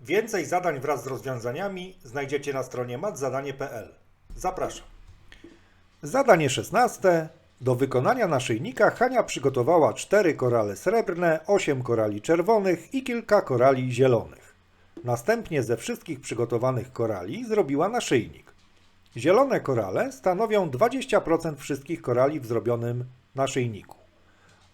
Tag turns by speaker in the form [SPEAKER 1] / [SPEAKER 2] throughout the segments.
[SPEAKER 1] Więcej zadań wraz z rozwiązaniami znajdziecie na stronie matzadanie.pl. Zapraszam. Zadanie 16. Do wykonania naszyjnika Hania przygotowała 4 korale srebrne, 8 korali czerwonych i kilka korali zielonych. Następnie ze wszystkich przygotowanych korali zrobiła naszyjnik. Zielone korale stanowią 20% wszystkich korali w zrobionym naszyjniku.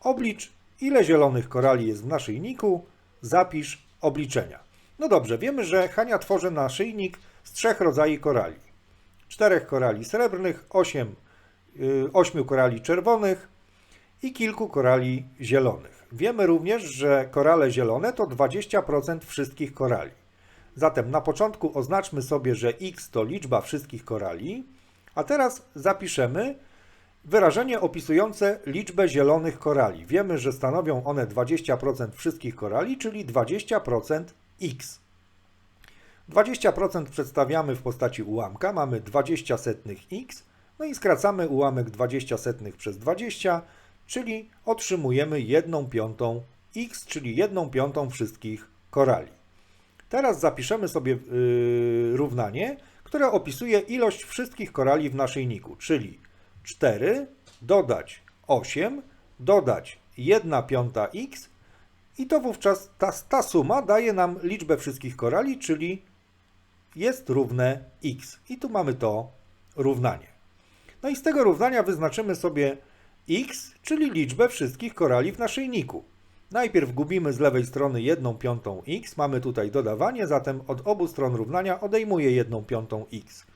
[SPEAKER 1] Oblicz, ile zielonych korali jest w naszyjniku, zapisz obliczenia. No dobrze, wiemy, że Hania tworzy naszyjnik z trzech rodzajów korali. Czterech korali srebrnych, osiem, y, ośmiu korali czerwonych i kilku korali zielonych. Wiemy również, że korale zielone to 20% wszystkich korali. Zatem na początku oznaczmy sobie, że x to liczba wszystkich korali, a teraz zapiszemy wyrażenie opisujące liczbę zielonych korali. Wiemy, że stanowią one 20% wszystkich korali, czyli 20% x. 20% przedstawiamy w postaci ułamka, mamy 20 setnych x, no i skracamy ułamek 20 setnych przez 20, czyli otrzymujemy 1 piątą x, czyli 1 piątą wszystkich korali. Teraz zapiszemy sobie yy, równanie, które opisuje ilość wszystkich korali w naszyjniku, czyli 4 dodać 8 dodać 1 piąta x i to wówczas ta, ta suma daje nam liczbę wszystkich korali, czyli jest równe x. I tu mamy to równanie. No i z tego równania wyznaczymy sobie x, czyli liczbę wszystkich korali w naszyjniku. Najpierw gubimy z lewej strony 1 piątą x, mamy tutaj dodawanie, zatem od obu stron równania odejmuję 1 piątą x.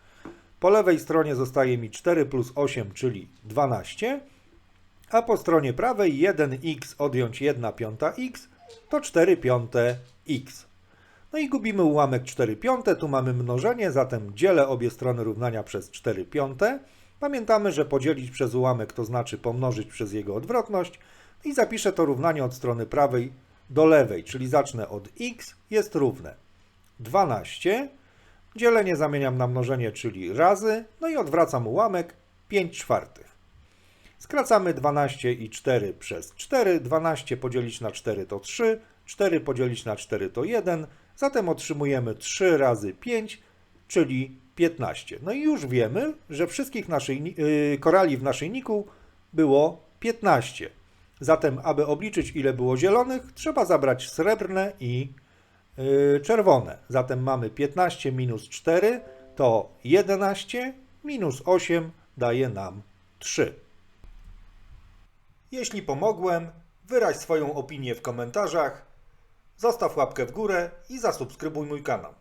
[SPEAKER 1] Po lewej stronie zostaje mi 4 plus 8, czyli 12, a po stronie prawej 1x odjąć 1 piąta x to 4 piąte x. No i gubimy ułamek 4 piąte, tu mamy mnożenie, zatem dzielę obie strony równania przez 4 piąte. Pamiętamy, że podzielić przez ułamek to znaczy pomnożyć przez jego odwrotność i zapiszę to równanie od strony prawej do lewej, czyli zacznę od x jest równe 12, dzielenie zamieniam na mnożenie, czyli razy, no i odwracam ułamek 5 czwartych. Skracamy 12 i 4 przez 4. 12 podzielić na 4 to 3, 4 podzielić na 4 to 1, zatem otrzymujemy 3 razy 5, czyli 15. No i już wiemy, że wszystkich naszyjni- yy, korali w naszyjniku było 15. Zatem, aby obliczyć ile było zielonych, trzeba zabrać srebrne i yy, czerwone. Zatem mamy 15 minus 4 to 11, minus 8 daje nam 3. Jeśli pomogłem, wyraź swoją opinię w komentarzach, zostaw łapkę w górę i zasubskrybuj mój kanał.